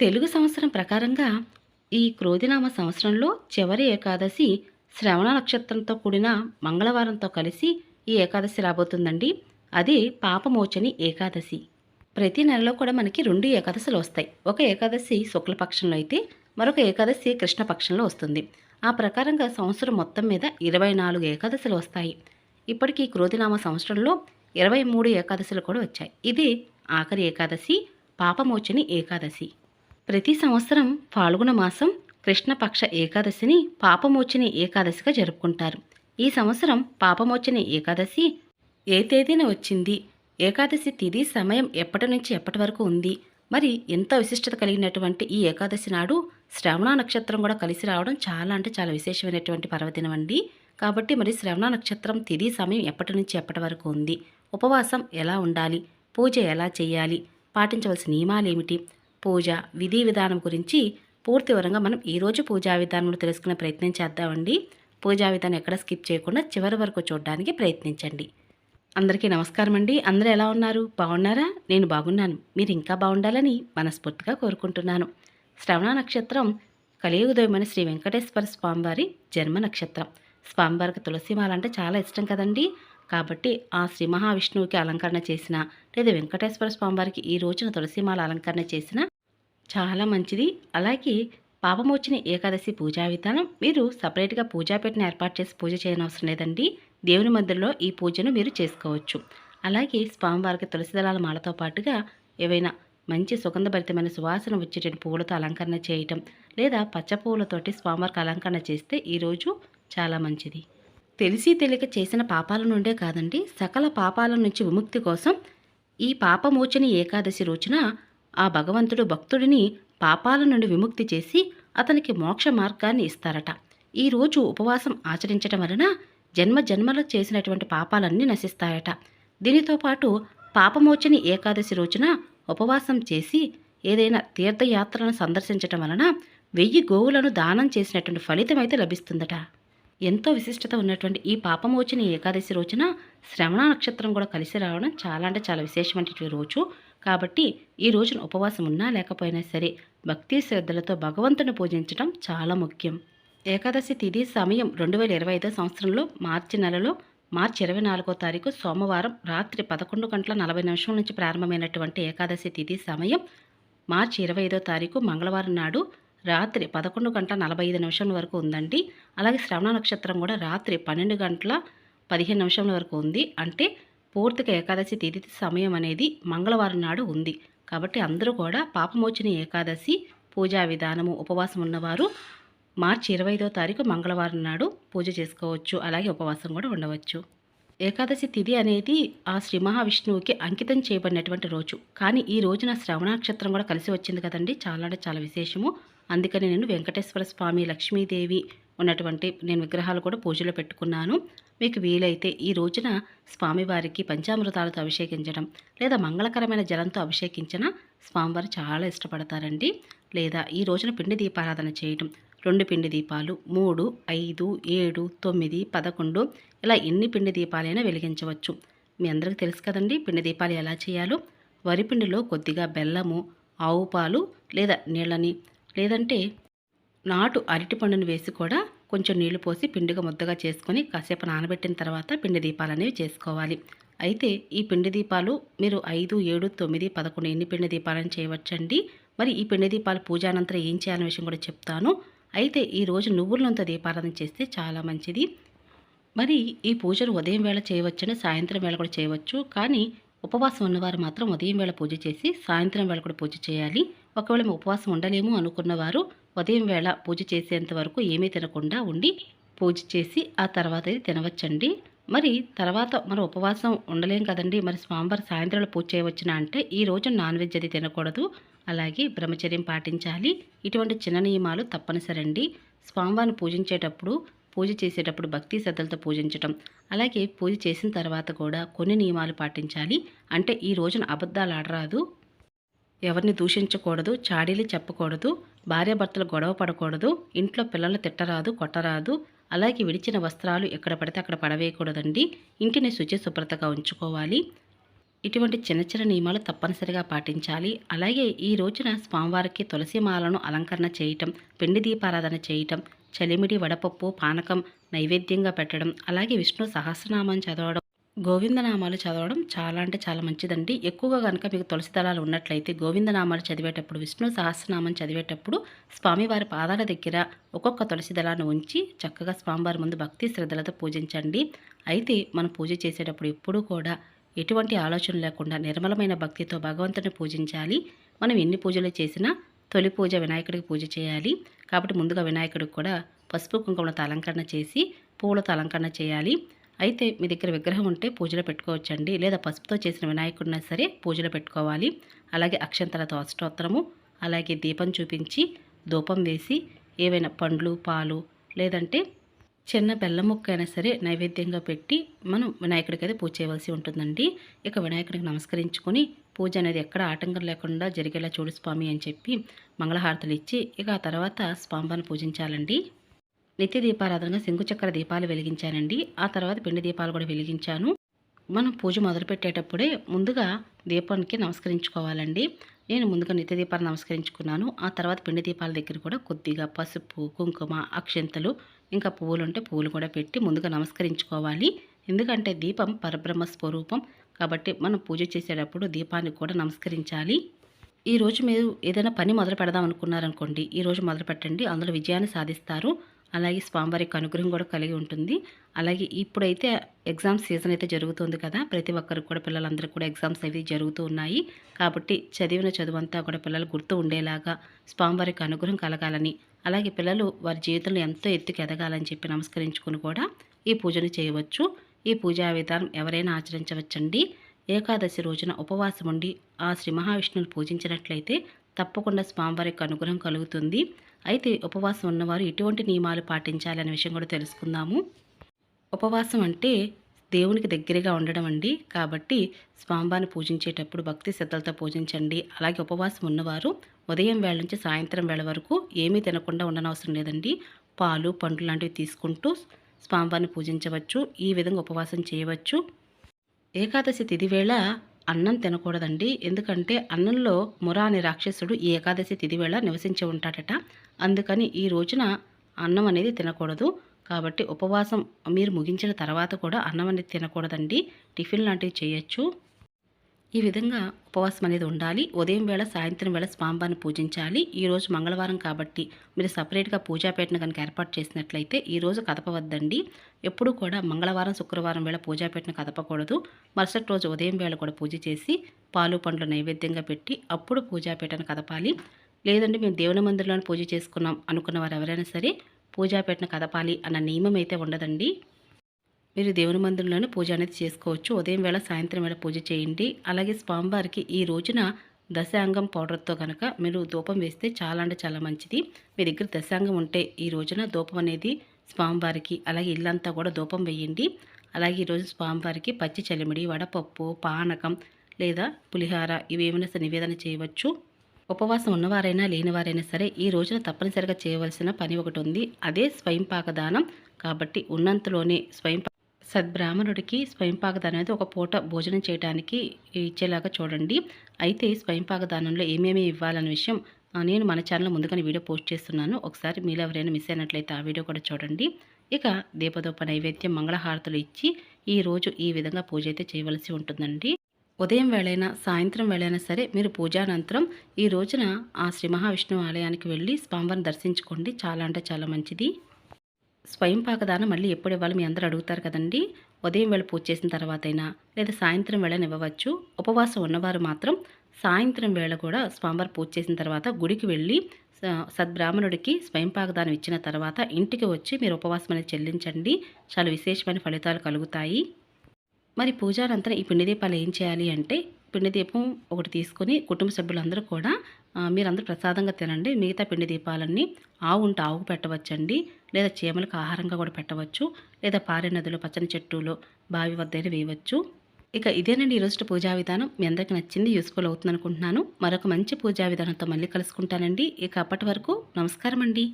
తెలుగు సంవత్సరం ప్రకారంగా ఈ క్రోధినామ సంవత్సరంలో చివరి ఏకాదశి శ్రవణ నక్షత్రంతో కూడిన మంగళవారంతో కలిసి ఈ ఏకాదశి రాబోతుందండి. అది పాపమోచని ఏకాదశి. ప్రతి నెలలో కూడా మనకి రెండు ఏకాదశులు వస్తాయి. ఒక ఏకాదశి శుక్లపక్షంలో అయితే మరొక ఏకాదశి కృష్ణపక్షంలో వస్తుంది. ఆ ప్రకారంగా సంవత్సరం మొత్తం మీద ఇరవై నాలుగు ఏకాదశులు వస్తాయి. ఇప్పటికీ క్రోధినామ సంవత్సరంలో ఇరవై మూడు ఏకాదశులు కూడా వచ్చాయి. ఇది ఆఖరి ఏకాదశి పాపమోచని ఏకాదశి. ప్రతి సంవత్సరం ఫాల్గుణ మాసం కృష్ణపక్ష ఏకాదశిని పాపమోచని ఏకాదశిగా జరుపుకుంటారు. ఈ సంవత్సరం పాపమోచని ఏకాదశి ఏ తేదీన వచ్చింది? ఏకాదశి తిది సమయం ఎప్పటి నుంచి ఎప్పటి వరకు ఉంది? మరి ఎంతో విశిష్టత కలిగినటువంటి ఈ ఏకాదశి నాడు శ్రవణ నక్షత్రం కూడా కలిసి రావడం చాలా అంటే చాలా విశేషమైనటువంటి పర్వదినం అండి. కాబట్టి మరి శ్రవణ నక్షత్రం తిది సమయం ఎప్పటి నుంచి ఎప్పటి వరకు ఉంది? ఉపవాసం ఎలా ఉండాలి? పూజ ఎలా చేయాలి? పాటించవలసిన నియమాలు ఏమిటి పూజ విధి విధానం గురించి పూర్తి వివరంగా మనం ఈరోజు పూజా విధానంలో తెలుసుకునే ప్రయత్నం చేద్దామండి. పూజా విధానం ఎక్కడ స్కిప్ చేయకుండా చివరి వరకు చూడడానికి ప్రయత్నించండి. అందరికీ నమస్కారం అండి. అందరూ ఎలా ఉన్నారు? బాగున్నారా? నేను బాగున్నాను. మీరు ఇంకా బాగుండాలని మనస్ఫూర్తిగా కోరుకుంటున్నాను. శ్రవణ నక్షత్రం కలియుగదయమైన శ్రీ వెంకటేశ్వర స్వామివారి జన్మ నక్షత్రం. స్వామివారికి తులసిమాల అంటే చాలా ఇష్టం కదండి. కాబట్టి ఆ శ్రీ మహావిష్ణువుకి అలంకరణ చేసిన లేదా వెంకటేశ్వర స్వామివారికి ఈ రోజున తులసిమాల అలంకరణ చేసిన చాలా మంచిది. అలాగే పాపమోచిన ఏకాదశి పూజా విధానం మీరు సపరేట్గా పూజాపేటను ఏర్పాటు చేసి పూజ చేయనవసరం లేదండి. దేవుని మందిరంలో ఈ పూజను మీరు చేసుకోవచ్చు. అలాగే స్వామివారికి తులసి దళాల మాలతో పాటుగా ఏవైనా మంచి సుగంధభరితమైన సువాసన వచ్చేటువంటి పువ్వులతో అలంకరణ చేయటం లేదా పచ్చ పువ్వులతోటి స్వామివారికి అలంకరణ చేస్తే ఈరోజు చాలా మంచిది. తెలిసి తెలియక చేసిన పాపాల నుండే కాదండి. సకల పాపాల నుంచి విముక్తి కోసం ఈ పాపమోచని ఏకాదశి రోజున ఆ భగవంతుడు భక్తుడిని పాపాల నుండి విముక్తి చేసి అతనికి మోక్ష మార్గాన్ని ఇస్తారట. ఈ రోజు ఉపవాసం ఆచరించటం వలన జన్మ జన్మలో చేసినటువంటి పాపాలన్నీ నశిస్తాయట. దీనితో పాటు పాపమోచని ఏకాదశి రోజున ఉపవాసం చేసి ఏదైనా తీర్థయాత్రలను సందర్శించటం వలన వెయ్యి గోవులను దానం చేసినటువంటి ఫలితం అయితే లభిస్తుందట. ఎంతో విశిష్టత ఉన్నటువంటి ఈ పాపమోచని ఏకాదశి రోజున శ్రవణ నక్షత్రం కూడా కలిసి రావడం చాలా అంటే చాలా విశేషమైనటువంటి రోజు. కాబట్టి ఈ రోజున ఉపవాసం ఉన్నా లేకపోయినా సరే భక్తి శ్రద్ధలతో భగవంతుని పూజించడం చాలా ముఖ్యం. ఏకాదశి తిథి సమయం రెండు వేల ఇరవై ఐదో సంవత్సరంలో మార్చి నెలలో మార్చి ఇరవై నాలుగో తారీఖు సోమవారం రాత్రి పదకొండు గంటల నలభై నిమిషం నుంచి ప్రారంభమైనటువంటి ఏకాదశి తిథి సమయం మార్చి ఇరవై ఐదో తారీఖు మంగళవారం నాడు రాత్రి పదకొండు గంటల నలభై ఐదు నిమిషం వరకు ఉందండి. అలాగే శ్రవణ నక్షత్రం కూడా రాత్రి పన్నెండు గంటల పదిహేను నిమిషంల వరకు ఉంది. అంటే పూర్తిగా ఏకాదశి తిథి సమయం అనేది మంగళవారం నాడు ఉంది. కాబట్టి అందరూ కూడా పాపమోచని ఏకాదశి పూజా విధానము ఉపవాసం ఉన్నవారు మార్చి ఇరవై ఐదో తారీఖు మంగళవారం నాడు పూజ చేసుకోవచ్చు. అలాగే ఉపవాసం కూడా ఉండవచ్చు. ఏకాదశి తిథి అనేది ఆ శ్రీ మహావిష్ణువుకి అంకితం చేయబడినటువంటి రోజు. కానీ ఈ రోజున శ్రవణ నక్షత్రం కూడా కలిసి వచ్చింది కదండి. చాలా అంటే చాలా విశేషము. అందుకని నేను వెంకటేశ్వర స్వామి లక్ష్మీదేవి ఉన్నటువంటి నేను విగ్రహాలు కూడా పూజలో పెట్టుకున్నాను. మీకు వీలైతే ఈ రోజున స్వామివారికి పంచామృతాలతో అభిషేకించడం లేదా మంగళకరమైన జలంతో అభిషేకించిన స్వామివారు చాలా ఇష్టపడతారండి. లేదా ఈ రోజున పిండి దీపారాధన చేయడం రెండు పిండి దీపాలు మూడు ఐదు ఏడు తొమ్మిది పదకొండు ఇలా ఎన్ని పిండి దీపాలైనా వెలిగించవచ్చు. మీ అందరికీ తెలుసు కదండి పిండి దీపాలు ఎలా చేయాలో. వరిపిండిలో కొద్దిగా బెల్లము ఆవు పాలు లేదా నీళ్ళని లేదంటే నాటు అరటిపండును వేసి కూడా కొంచెం నీళ్ళు పోసి పిండిగా ముద్దగా చేసుకొని కాసేపు నానబెట్టిన తర్వాత పిండి దీపాలు అనేవి చేసుకోవాలి. అయితే ఈ పిండి దీపాలు మీరు ఐదు ఏడు తొమ్మిది పదకొండు ఎన్ని పిండి దీపాలను చేయవచ్చండి? మరి ఈ పిండి దీపాలు పూజానంతరం ఏం చేయాలనే విషయం కూడా చెప్తాను. అయితే ఈరోజు రోజు నువ్వులంత దీపారాధన చేస్తే చాలా మంచిది. మరి ఈ పూజను ఉదయం వేళ చేయవచ్చని సాయంత్రం వేళ కూడా చేయవచ్చు. కానీ ఉపవాసం ఉన్నవారు మాత్రం ఉదయం వేళ పూజ చేసి సాయంత్రం వేళ కూడా పూజ చేయాలి. ఒకవేళ ఉపవాసం ఉండలేము అనుకున్నవారు ఉదయం వేళ పూజ చేసేంత వరకు ఏమీ తినకుండా ఉండి పూజ చేసి ఆ తర్వాత ఇది తినవచ్చండి. మరి తర్వాత మనం ఉపవాసం ఉండలేం కదండి. మరి స్వామివారి సాయంత్రంలో పూజ చేయవచ్చునా అంటే ఈ రోజు నాన్ వెజ్ అది తినకూడదు. అలాగే బ్రహ్మచర్యం పాటించాలి. ఇటువంటి చిన్న నియమాలు తప్పనిసరండి. స్వామివారిని పూజించేటప్పుడు పూజ చేసేటప్పుడు భక్తి శ్రద్ధలతో పూజించటం. అలాగే పూజ చేసిన తర్వాత కూడా కొన్ని నియమాలు పాటించాలి. అంటే ఈ రోజున అబద్ధాలు ఆడరాదు. ఎవరిని దూషించకూడదు చాడీలు చెప్పకూడదు భార్యాభర్తలు గొడవ పడకూడదు ఇంట్లో పిల్లలు తిట్టరాదు కొట్టరాదు. అలాగే విడిచిన వస్త్రాలు ఎక్కడ పడితే అక్కడ పడవేయకూడదండి. ఇంటిని శుచి శుభ్రతగా ఉంచుకోవాలి. ఇటువంటి చిన్న చిన్న నియమాలు తప్పనిసరిగా పాటించాలి. అలాగే ఈ రోజున స్వామివారికి తులసి మాలను అలంకరణ చేయటం పిండి దీపారాధన చేయటం చలిమిడి వడపప్పు పానకం నైవేద్యంగా పెట్టడం అలాగే విష్ణు సహస్రనామం చదవడం గోవిందనామాలు చదవడం చాలా అంటే చాలా మంచిదండి. ఎక్కువగా కనుక మీకు తులసి దళాలు ఉన్నట్లయితే గోవిందనామాలు చదివేటప్పుడు విష్ణు సహస్రనామం చదివేటప్పుడు స్వామివారి పాదాల దగ్గర ఒక్కొక్క తులసి దళాన్ని ఉంచి చక్కగా స్వామివారి ముందు భక్తి శ్రద్ధలతో పూజించండి. అయితే మనం పూజ చేసేటప్పుడు ఎప్పుడూ కూడా ఎటువంటి ఆలోచన లేకుండా నిర్మలమైన భక్తితో భగవంతుని పూజించాలి. మనం ఎన్ని పూజలు చేసినా తొలి పూజ వినాయకుడికి పూజ చేయాలి. కాబట్టి ముందుగా వినాయకుడికి కూడా పసుపు కుంకుమలతో అలంకరణ చేసి పూలతో అలంకరణ చేయాలి. అయితే మీ దగ్గర విగ్రహం ఉంటే పూజలో పెట్టుకోవచ్చండి. లేదా పసుపుతో చేసిన వినాయకుడినా సరే పూజలో పెట్టుకోవాలి. అలాగే అక్షంతలతో అష్టోత్తరము అలాగే దీపం చూపించి ధూపం వేసి ఏవైనా పండ్లు పాలు లేదంటే చిన్న బెల్లం ముక్క అయినా సరే నైవేద్యంగా పెట్టి మనం వినాయకుడికి అయితే పూజ చేయవలసి ఉంటుందండి. ఇక వినాయకుడికి నమస్కరించుకొని పూజ అనేది ఎక్కడ ఆటంకం లేకుండా జరిగేలా చూడు స్వామి అని చెప్పి మంగళహారతులు ఇచ్చి ఇక ఆ తర్వాత స్వామివారిని పూజించాలండి. నిత్య దీపారాధనగా శంకుచక్ర దీపాలు వెలిగించానండి. ఆ తర్వాత పిండి దీపాలు కూడా వెలిగించాను. మనం పూజ మొదలుపెట్టేటప్పుడే ముందుగా దీపానికి నమస్కరించుకోవాలండి. నేను ముందుగా నిత్య దీపాలు నమస్కరించుకున్నాను. ఆ తర్వాత పిండి దీపాల దగ్గర కూడా కొద్దిగా పసుపు కుంకుమ అక్షంతలు ఇంకా పువ్వులు ఉంటే పువ్వులు కూడా పెట్టి ముందుగా నమస్కరించుకోవాలి. ఎందుకంటే దీపం పరబ్రహ్మ స్వరూపం. కాబట్టి మనం పూజ చేసేటప్పుడు దీపానికి కూడా నమస్కరించాలి. ఈ రోజు మీరు ఏదైనా పని మొదలు పెడదాం అనుకున్నారనుకోండి ఈ రోజు మొదలు పెట్టండి. అందులో విజయాన్ని సాధిస్తారు. అలాగే స్వామివారి యొక్క అనుగ్రహం కూడా కలిగి ఉంటుంది. అలాగే ఇప్పుడైతే ఎగ్జామ్ సీజన్ అయితే జరుగుతుంది కదా ప్రతి ఒక్కరికి కూడా పిల్లలందరూ కూడా ఎగ్జామ్స్ అవి జరుగుతూ ఉన్నాయి. కాబట్టి చదివిన చదువు కూడా పిల్లలు గుర్తు ఉండేలాగా స్వామివారికి అనుగ్రహం కలగాలని అలాగే పిల్లలు వారి జీవితంలో ఎంతో ఎత్తుకు ఎదగాలని చెప్పి నమస్కరించుకుని కూడా ఈ పూజను చేయవచ్చు. ఈ పూజా విధానం ఎవరైనా ఆచరించవచ్చండి. ఏకాదశి రోజున ఉపవాసం ఉండి ఆ శ్రీ మహావిష్ణువుని పూజించినట్లయితే తప్పకుండా స్వామివారికి అనుగ్రహం కలుగుతుంది. అయితే ఉపవాసం ఉన్నవారు ఎటువంటి నియమాలు పాటించాలనే విషయం కూడా తెలుసుకుందాము. ఉపవాసం అంటే దేవునికి దగ్గరగా ఉండడం అండి. కాబట్టి స్వామివారిని పూజించేటప్పుడు భక్తి శ్రద్ధలతో పూజించండి. అలాగే ఉపవాసం ఉన్నవారు ఉదయం వేళ నుంచి సాయంత్రం వేళ వరకు ఏమీ తినకుండా ఉండనవసరం లేదండి. పాలు పండ్లు లాంటివి తీసుకుంటూ స్వామివారిని పూజించవచ్చు ఈ విధంగా ఉపవాసం చేయవచ్చు. ఏకాదశి తిథి వేళ అన్నం తినకూడదండి. ఎందుకంటే అన్నంలో ముర అనే రాక్షసుడు ఈ ఏకాదశి తిథి వేళ నివసించి ఉంటాడట. అందుకని ఈ రోజున అన్నం అనేది తినకూడదు. కాబట్టి ఉపవాసం మీరు ముగించిన తర్వాత కూడా అన్నం అనేది తినకూడదండి. టిఫిన్ లాంటివి చేయొచ్చు. ఈ విధంగా ఉపవాసం అనేది ఉండాలి. ఉదయం వేళ సాయంత్రం వేళ స్వామివారిని పూజించాలి. ఈరోజు మంగళవారం కాబట్టి మీరు సపరేట్గా పూజాపేటను కనుక ఏర్పాటు చేసినట్లయితే ఈరోజు కదపవద్దండి. ఎప్పుడూ కూడా మంగళవారం శుక్రవారం వేళ పూజాపేటను కదపకూడదు. మరుసటి రోజు ఉదయం వేళ కూడా పూజ చేసి పాలు పండ్లు నైవేద్యంగా పెట్టి అప్పుడు పూజాపేటను కదపాలి. లేదంటే మేము దేవుని మందిరంలోనే పూజ చేసుకున్నాం అనుకున్న వారు ఎవరైనా సరే పూజాపేటను కదపాలి అన్న నియమం అయితే ఉండదండి. మీరు దేవుని మందిరంలోనే పూజ అనేది చేసుకోవచ్చు. ఉదయం వేళ సాయంత్రం వేళ పూజ చేయండి. అలాగే స్వామివారికి ఈ రోజున దశాంగం పౌడర్తో కనుక మీరు ధూపం వేస్తే చాలా అంటే చాలా మంచిది. మీ దగ్గర దశాంగం ఉంటే ఈ రోజున ధూపం అనేది స్వామివారికి అలాగే ఇల్లంతా కూడా ధూపం వేయండి. అలాగే ఈరోజు స్వామివారికి పచ్చి చలిమిడి వడపప్పు పానకం లేదా పులిహార ఇవేమైనా నివేదన చేయవచ్చు. ఉపవాసం ఉన్నవారైనా లేనివారైనా సరే ఈ రోజున తప్పనిసరిగా చేయవలసిన పని ఒకటి ఉంది. అదే స్వయంపాక దానం కాబట్టి ఉన్నంతలోనే స్వయం సద్బ్రాహ్మణుడికి స్వయంపాకదానం అనేది ఒక పూట భోజనం చేయడానికి ఇచ్చేలాగా చూడండి. అయితే స్వయంపాకదానంలో ఏమేమి ఇవ్వాలనే విషయం నేను మన ఛానల్ ముందుగానే వీడియో పోస్ట్ చేస్తున్నాను. ఒకసారి మీరు ఎవరైనా మిస్ అయినట్లయితే ఆ వీడియో కూడా చూడండి. ఇక దీపదోప నైవేద్యం మంగళహారతులు ఇచ్చి ఈ రోజు ఈ విధంగా పూజ అయితే చేయవలసి ఉంటుందండి. ఉదయం వేళైనా సాయంత్రం వేళైనా సరే మీరు పూజానంతరం ఈ రోజున ఆ శ్రీ మహావిష్ణువు ఆలయానికి వెళ్ళి స్వామివారిని దర్శించుకోండి. చాలా అంటే చాలా మంచిది. స్వయం పాకదానం మళ్ళీ ఎప్పుడు ఇవ్వాలి మీ అందరూ అడుగుతారు కదండి. ఉదయం వేళ పూజ చేసిన తర్వాత అయినా లేదా సాయంత్రం వేళ ఇవ్వవచ్చు ఉపవాసం ఉన్నవారు మాత్రం సాయంత్రం వేళ కూడా స్వామివారు పూజ చేసిన తర్వాత గుడికి వెళ్ళి సద్బ్రాహ్మణుడికి స్వయం పాకదానం ఇచ్చిన తర్వాత ఇంటికి వచ్చి మీరు ఉపవాసం అనేది చెల్లించండి. చాలా విశేషమైన ఫలితాలు కలుగుతాయి. మరి పూజానంతరం ఈ పిండి దీపాలు ఏం చేయాలి అంటే పిండి దీపం ఒకటి తీసుకొని కుటుంబ సభ్యులందరూ కూడా మీరందరూ ప్రసాదంగా తినండి. మిగతా పిండి దీపాలన్నీ ఆవు ఉంటే ఆవుకు పెట్టవచ్చండి. లేదా చీమలకు ఆహారంగా కూడా పెట్టవచ్చు. లేదా పారే నదులు పచ్చని చెట్టులో బావి వద్దైనా వేయవచ్చు. ఇక ఇదేనండి ఈరోజు పూజా విధానం. మీ అందరికీ నచ్చింది యూస్ఫుల్ అవుతుంది అనుకుంటున్నాను మరొక మంచి పూజా విధానంతో మళ్ళీ కలుసుకుంటానండి. ఇక అప్పటి వరకు నమస్కారం అండి